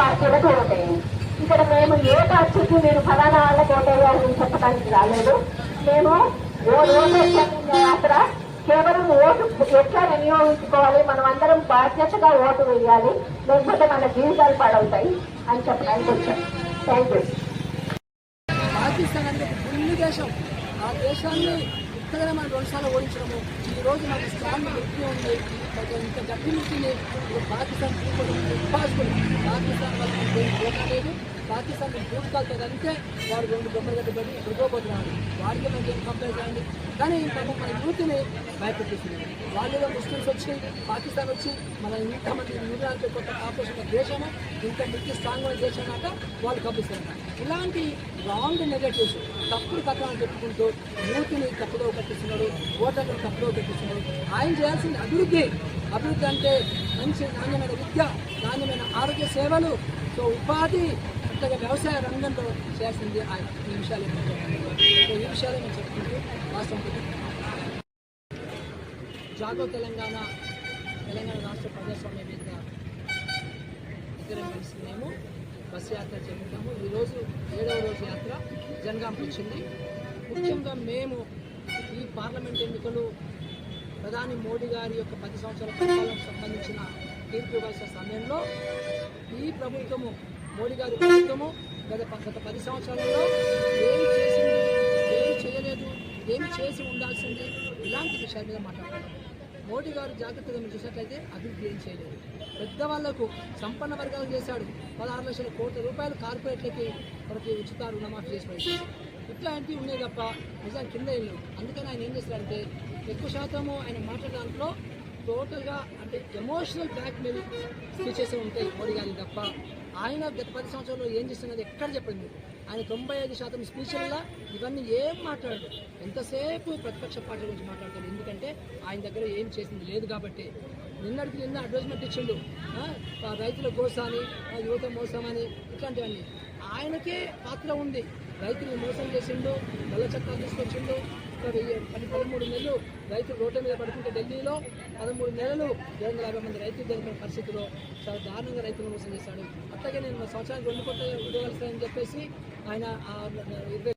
అటువంటి కోటయ్య ఇక్కడ మేము ఏ పార్టీకి మీరు ఫలానా వాళ్ళ కోటయ్య అని చెప్పడానికి రాలేదు. మేము ఓ యాత్ర కేవలం ఓటు ఎట్లా వినియోగించుకోవాలి? మనం అందరం బాధ్యతగా ఓటు వేయాలి. లేకపోతే మన జీవితాలు పాడవుతాయి అని చెప్పడానికి వచ్చాం. థ్యాంక్ యూ పాకిస్తాన్ అనేది దేశం. ఆ దేశాన్ని ఇంతగానే మనం రెండుసార్లు ఓడించడము. ఈ రోజు మనకి స్ట్రాంగ్ వ్యక్తి ఉంది. ఇంత గట్టి వ్యక్తిని పాకిస్తాన్ పాకిస్తాన్ వాళ్ళకి ఏం పాకిస్తాన్ లేదు పాకిస్తాన్ భూతకాలతో అంటే వారు రెండు బొమ్మలు గడ్డ పెట్టి ఎదుర్కోబోతున్నారు వారికి మనకి ఏం కంప్లైంట్ చేయండి? కానీ పాపం మన యూత్ని భయపెట్టిస్తుంది. వాళ్ళు ముస్లిమ్స్ వచ్చి పాకిస్తాన్ వచ్చి మన ఇంతమంది న్యూజిలాండ్ కొత్త కాపరేషన్ దేశము ఇంత మంచి స్ట్రాంగ్ అయిన దేశం అన్నమాట వాళ్ళు కప్పిస్తున్నారు ఇలాంటి రాంగ్ నెగటివ్స్ తప్పుడు కథలను చెప్పుకుంటూ యూత్ని తప్పుదో కట్టిస్తున్నాడు ఓటర్లు తప్పుదో పెట్టిస్తున్నాడు ఆయన చేయాల్సిన అభివృద్ధి అభివృద్ధి అంటే మంచి నాణ్యమైన విద్య నాణ్యమైన ఆరోగ్య సేవలు. సో ఉపాధి అంతగా వ్యవసాయ రంగంలో చేసింది ఆయన ఈ విషయాలు ఈ విషయాలు నేను చెప్పుకుంటూ రాష్ట్రంపతి జాగో తెలంగాణ తెలంగాణ రాష్ట్ర ప్రజాస్వామ్య వేదిక ఇద్దరం కలిసి మేము బస్ యాత్ర చేపట్టాము ఈరోజు ఏడవ రోజు యాత్ర జనగాంకి వచ్చింది. ముఖ్యంగా మేము ఈ పార్లమెంట్ ఎన్నికలు ప్రధాని మోడీ గారి యొక్క పది సంవత్సరాల పరిపాలనకు సంబంధించిన తీర్పు ఇవ్వాల్సిన సమయంలో ఈ ప్రభుత్వము మోడీ గారి ప్రభుత్వము గత గత పది సంవత్సరాలలో ఏమి చేసింది ఏమి చేయలేదు ఏమి చేసి ఉండాల్సింది ఇలాంటి విషయాల మీద మాట్లాడాలి మోడీ గారు జాగ్రత్తగా మీరు చూసినట్లయితే అభివృద్ధి ఏం చేయలేదు. పెద్దవాళ్ళకు సంపన్న వర్గాలు చేశాడు. పదహారు లక్షల కోట్ల రూపాయలు కార్పొరేట్లకి ప్రతి ఉచిత రుణమాఫీ చేసి ఇట్లాంటివి ఉన్నాయి తప్ప నిజానికి కింద ఇల్లు అందుకని ఆయన ఏం చేస్తారంటే ఎక్కువ శాతము ఆయన మాట్లాడే దాంట్లో టోటల్గా అంటే ఎమోషనల్ బ్లాక్మెయిల్ స్పీచెస్ ఉంటాయి మోడీ గారికి తప్ప ఆయన గత పది సంవత్సరాల్లో ఏం చేస్తున్నది ఎక్కడ చెప్పండి ఆయన తొంభై ఐదు శాతం స్పీచ్లలో ఇవన్నీ ఏం మాట్లాడరు? ఎంతసేపు ప్రతిపక్ష పార్టీ గురించి మాట్లాడతాడు ఎందుకంటే ఆయన దగ్గర ఏం చేసింది లేదు కాబట్టి. నిన్నటికి నిన్న అడ్వర్టైజ్మెంట్ ఇచ్చిండు ఆ, రైతుల కోసం అని యువత మోసం అని ఇట్లాంటివన్నీ. ఆయనకే పాత్ర ఉంది. రైతులు మోసం చేసిండు నల్ల చట్టాలు తీసుకొచ్చిండు. పది పదమూడు నెలలు రైతులు రోడ్ల మీద పడుతుంటే ఢిల్లీలో పదమూడు నెలలు ఏడు వందల యాభై మంది రైతులు జరిపిన పరిస్థితిలో చాలా దారుణంగా రైతులు మోసం చేశాడు అట్లాగే నేను సంవత్సరానికి రెండు కోట్ల ఉద్యోగాలు ఇస్తానని చెప్పేసి ఆయన ఇరవై